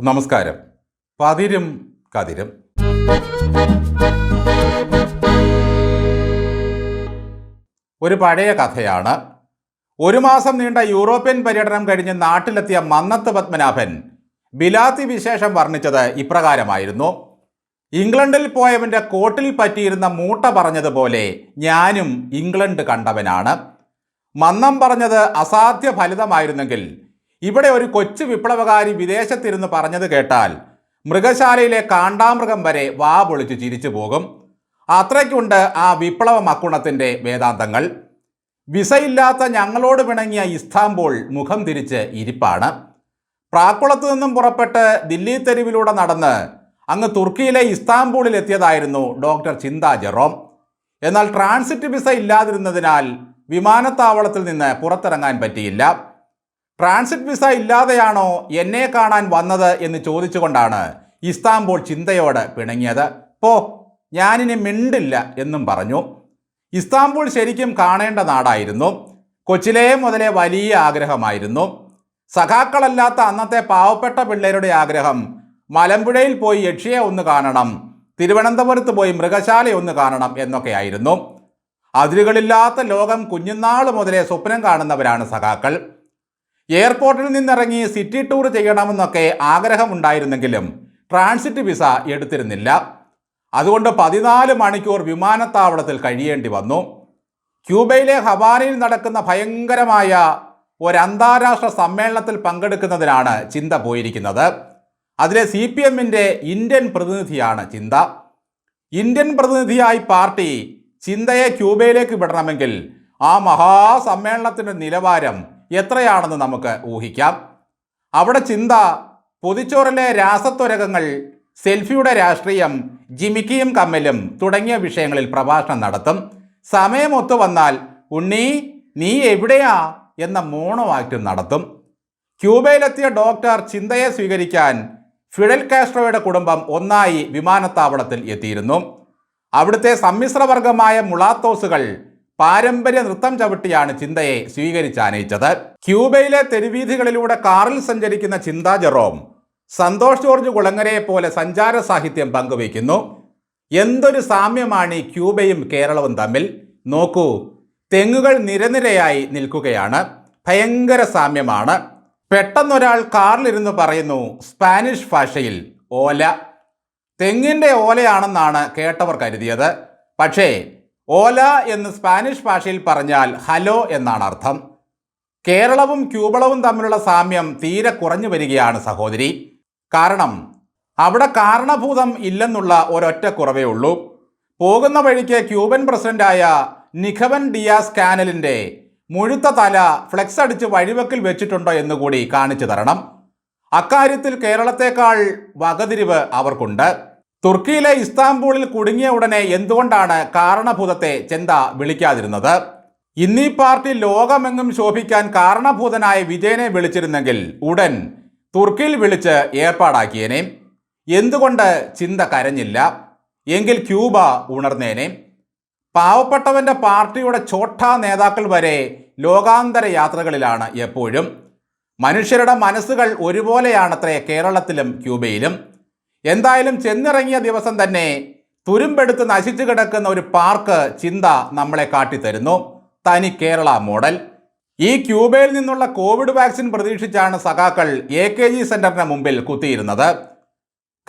നമസ്കാരം. പതിരും കതിരും. ഒരു പഴയ കഥയാണ്. ഒരു മാസം നീണ്ട യൂറോപ്യൻ പര്യടനം കഴിഞ്ഞ് നാട്ടിലെത്തിയ മന്നത്ത് പത്മനാഭൻ ബിലാത്തി വിശേഷം വർണിച്ചത് ഇപ്രകാരമായിരുന്നു. ഇംഗ്ലണ്ടിൽ പോയവന്റെ കോട്ടിൽ പറ്റിയിരുന്ന മൂട്ട പറഞ്ഞതുപോലെ ഞാനും ഇംഗ്ലണ്ട് കണ്ടവനാണ്. മന്നം പറഞ്ഞത് അസാധ്യ ഫലിതമായിരുന്നെങ്കിൽ ഇവിടെ ഒരു കൊച്ചു വിപ്ലവകാരി വിദേശത്തിരുന്ന് പറഞ്ഞത് കേട്ടാൽ മൃഗശാലയിലെ കാണ്ടാമൃഗം വരെ വാ പൊളിച്ച് ചിരിച്ചു പോകും. അത്രയ്ക്കുണ്ട് ആ വിപ്ലവ മക്കുണത്തിന്റെ വേദാന്തങ്ങൾ. വിസയില്ലാത്ത ഞങ്ങളോട് പിണങ്ങിയ ഇസ്താംബോൾ മുഖം തിരിച്ച് ഇരിപ്പാണ്. പ്രാക്കുളത്ത് നിന്നും പുറപ്പെട്ട് ദില്ലി തെരുവിലൂടെ നടന്ന് അങ്ങ് തുർക്കിയിലെ ഇസ്താംബൂളിൽ എത്തിയതായിരുന്നു ഡോക്ടർ ചിന്ത ജെറോം. എന്നാൽ ട്രാൻസിറ്റ് വിസ ഇല്ലാതിരുന്നതിനാൽ വിമാനത്താവളത്തിൽ നിന്ന് പുറത്തിറങ്ങാൻ പറ്റിയില്ല. ട്രാൻസിറ്റ് വിസ ഇല്ലാതെയാണോ എന്നെ കാണാൻ വന്നത് എന്ന് ചോദിച്ചുകൊണ്ടാണ് ഇസ്താംബുൾ ചിന്തയോട് പിണങ്ങിയത്. പോ ഞാനിനി മിണ്ടില്ല എന്നും പറഞ്ഞു. ഇസ്താംബുൾ ശരിക്കും കാണേണ്ട നാടായിരുന്നു. കൊച്ചിലേ മുതലേ വലിയ ആഗ്രഹമായിരുന്നു. സഖാക്കളല്ലാത്ത അന്നത്തെ പാവപ്പെട്ട പിള്ളേരുടെ ആഗ്രഹം മലമ്പുഴയിൽ പോയി യക്ഷിയെ ഒന്ന് കാണണം തിരുവനന്തപുരത്ത് പോയി മൃഗശാല ഒന്ന് കാണണം എന്നൊക്കെയായിരുന്നു അതിരുകളില്ലാത്ത ലോകം കുഞ്ഞുനാൾ മുതലേ സ്വപ്നം കാണുന്നവരാണ് സഖാക്കൾ. എയർപോർട്ടിൽ നിന്നിറങ്ങി സിറ്റി ടൂർ ചെയ്യണമെന്നൊക്കെ ആഗ്രഹമുണ്ടായിരുന്നെങ്കിലും ട്രാൻസിറ്റ് വിസ എടുത്തിരുന്നില്ല. അതുകൊണ്ട് പതിനാല് മണിക്കൂർ വിമാനത്താവളത്തിൽ കഴിയേണ്ടി വന്നു. ക്യൂബയിലെ ഹവാനയിൽ നടക്കുന്ന ഭയങ്കരമായ ഒരു അന്താരാഷ്ട്ര സമ്മേളനത്തിൽ പങ്കെടുക്കുന്നതിനാണ് ചിന്ത പോയിരിക്കുന്നത്. അതിലെ സി പി എമ്മിന്റെ ഇന്ത്യൻ പ്രതിനിധിയാണ് ചിന്ത. ഇന്ത്യൻ പ്രതിനിധിയായി പാർട്ടി ചിന്തയെ ക്യൂബയിലേക്ക് വിടണമെങ്കിൽ ആ മഹാസമ്മേളനത്തിന്റെ നിലവാരം എത്രയാണെന്ന് നമുക്ക് ഊഹിക്കാം. അവിടെ ചിന്ത പൊതിച്ചോറിലെ രാസത്വരകങ്ങൾ സെൽഫിയുടെ രാഷ്ട്രീയം ജിമിക്കിയും കമ്മലും തുടങ്ങിയ വിഷയങ്ങളിൽ പ്രഭാഷണം നടത്തും. സമയമൊത്തു വന്നാൽ ഉണ്ണി നീ എവിടെയാ എന്ന മോണോ ആക്റ്റും നടത്തും. ക്യൂബയിലെത്തിയ ഡോക്ടർ ചിന്തയെ സ്വീകരിക്കാൻ ഫിഡൽ കാസ്ട്രോയുടെ കുടുംബം ഒന്നായി വിമാനത്താവളത്തിൽ എത്തിയിരുന്നു. അവിടുത്തെ സമ്മിശ്രവർഗമായ മുളാത്തോസുകൾ പാരമ്പര്യ നൃത്തം ചവിട്ടിയാണ് ചിന്തയെ സ്വീകരിച്ചാനയിച്ചത്. ക്യൂബയിലെ തെരുവീഥികളിലൂടെ കാറിൽ സഞ്ചരിക്കുന്ന ചിന്താ ജെറോം സന്തോഷ് ജോർജ് കുളങ്ങരയെ പോലെ സഞ്ചാര സാഹിത്യം പങ്കുവയ്ക്കുന്നു. എന്തൊരു സാമ്യമാണ് ഈ ക്യൂബയും കേരളവും തമ്മിൽ? നോക്കൂ തെങ്ങുകൾ നിരനിരയായി നിൽക്കുകയാണ്. ഭയങ്കര സാമ്യമാണ്. പെട്ടെന്നൊരാൾ കാറിലിരുന്ന് പറയുന്നു സ്പാനിഷ് ഭാഷയിൽ ഓല. തെങ്ങിന്റെ ഓലയാണെന്നാണ് കേട്ടവർ കരുതിയത്. പക്ഷേ ഓല എന്ന് സ്പാനിഷ് ഭാഷയിൽ പറഞ്ഞാൽ ഹലോ എന്നാണ് അർത്ഥം. കേരളവും ക്യൂബളവും തമ്മിലുള്ള സാമ്യം തീരെ കുറഞ്ഞു വരികയാണ് സഹോദരി. കാരണം അവിടെ കാരണഭൂതം ഇല്ലെന്നുള്ള ഒരൊറ്റ കുറവേ ഉള്ളൂ. പോകുന്ന വഴിക്ക് ക്യൂബൻ പ്രസിഡന്റായ നിഖവൻ ഡിയാസ് കാനലിന്റെ മുഴുത്ത തല ഫ്ലെക്സ് അടിച്ച് വഴിവെക്കിൽ വെച്ചിട്ടുണ്ടോ എന്നുകൂടി കാണിച്ചു തരണം. അക്കാര്യത്തിൽ കേരളത്തെക്കാൾ വകതിരിവ് അവർക്കുണ്ട്. തുർക്കിയിലെ ഇസ്താംബൂളിൽ കുടുങ്ങിയ ഉടനെ എന്തുകൊണ്ടാണ് കാരണഭൂതത്തെ ചെന്ത വിളിക്കാതിരുന്നത്? ഇന്നീ പാർട്ടി ലോകമെങ്ങും ശോഭിക്കാൻ കാരണഭൂതനായ വിജയനെ വിളിച്ചിരുന്നെങ്കിൽ ഉടൻ തുർക്കിയിൽ വിളിച്ച് ഏർപ്പാടാക്കിയേനെ. എന്തുകൊണ്ട് ചിന്ത കരഞ്ഞില്ല? എങ്കിൽ ക്യൂബ ഉണർന്നേനെ. പാവപ്പെട്ടവന്റെ പാർട്ടിയുടെ ചോട്ടാ നേതാക്കൾ വരെ ലോകാന്തര യാത്രകളിലാണ് എപ്പോഴും. മനുഷ്യരുടെ മനസ്സുകൾ ഒരുപോലെയാണത്രേ കേരളത്തിലും ക്യൂബയിലും. എന്തായാലും ചെന്നിറങ്ങിയ ദിവസം തന്നെ തുരുമ്പെടുത്ത് നശിച്ചു കിടക്കുന്ന ഒരു പാർക്ക് ചിന്ത നമ്മളെ കാട്ടിത്തരുന്നു. തനി കേരള മോഡൽ. ഈ ക്യൂബയിൽ നിന്നുള്ള കോവിഡ് വാക്സിൻ പ്രതീക്ഷിച്ചാണ് സഖാക്കൾ എ കെ ജി സെന്ററിന് മുമ്പിൽ കുത്തിയിരുന്നത്.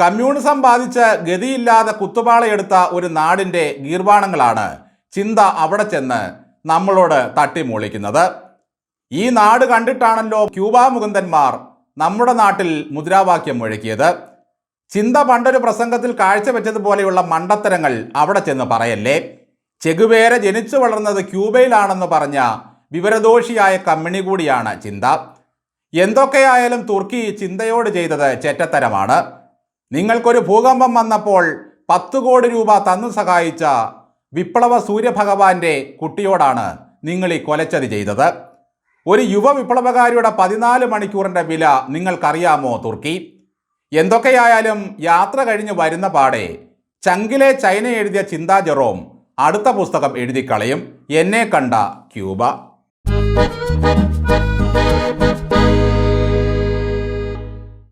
കമ്മ്യൂണിസം ബാധിച്ച് ഗതിയില്ലാതെ കുത്തുപാളയെടുത്ത ഒരു നാടിന്റെ ഗീർവാണങ്ങളാണ് ചിന്ത അവിടെ ചെന്ന് നമ്മളോട് തട്ടിമൂളിക്കുന്നത്. ഈ നാട് കണ്ടിട്ടാണല്ലോ ക്യൂബ മുകുന്ദന്മാർ നമ്മുടെ നാട്ടിൽ മുദ്രാവാക്യം മുഴക്കിയത്. ചിന്ത പണ്ടൊരു പ്രസംഗത്തിൽ കാഴ്ചവെച്ചതുപോലെയുള്ള മണ്ടത്തരങ്ങൾ അവിടെ ചെന്ന് പറയല്ലേ? ചെഗുവേര ജനിച്ചു വളർന്നത് ക്യൂബയിലാണെന്ന് പറഞ്ഞ വിവരദോഷിയായ കമ്മിണി കൂടിയാണ് ചിന്ത. എന്തൊക്കെയായാലും തുർക്കി ചിന്തയോട് ചെയ്തത് ചെറ്റത്തരമാണ്. നിങ്ങൾക്കൊരു ഭൂകമ്പം വന്നപ്പോൾ പത്ത് കോടി രൂപ തന്നു സഹായിച്ച വിപ്ലവ സൂര്യഭഗവാന്റെ കുട്ടിയോടാണ് നിങ്ങൾ ഈ കൊലച്ചതി ചെയ്തത്. ഒരു യുവ വിപ്ലവകാരിയുടെ പതിനാല് മണിക്കൂറിന്റെ വില നിങ്ങൾക്കറിയാമോ തുർക്കി? എന്തൊക്കെയായാലും യാത്ര കഴിഞ്ഞ് വരുന്ന പാടെ ചങ്കിലെ ചൈന എഴുതിയ ചിന്താ ജെറോം അടുത്ത പുസ്തകം എഴുതിക്കളയും. എന്നെ കണ്ട ക്യൂബ.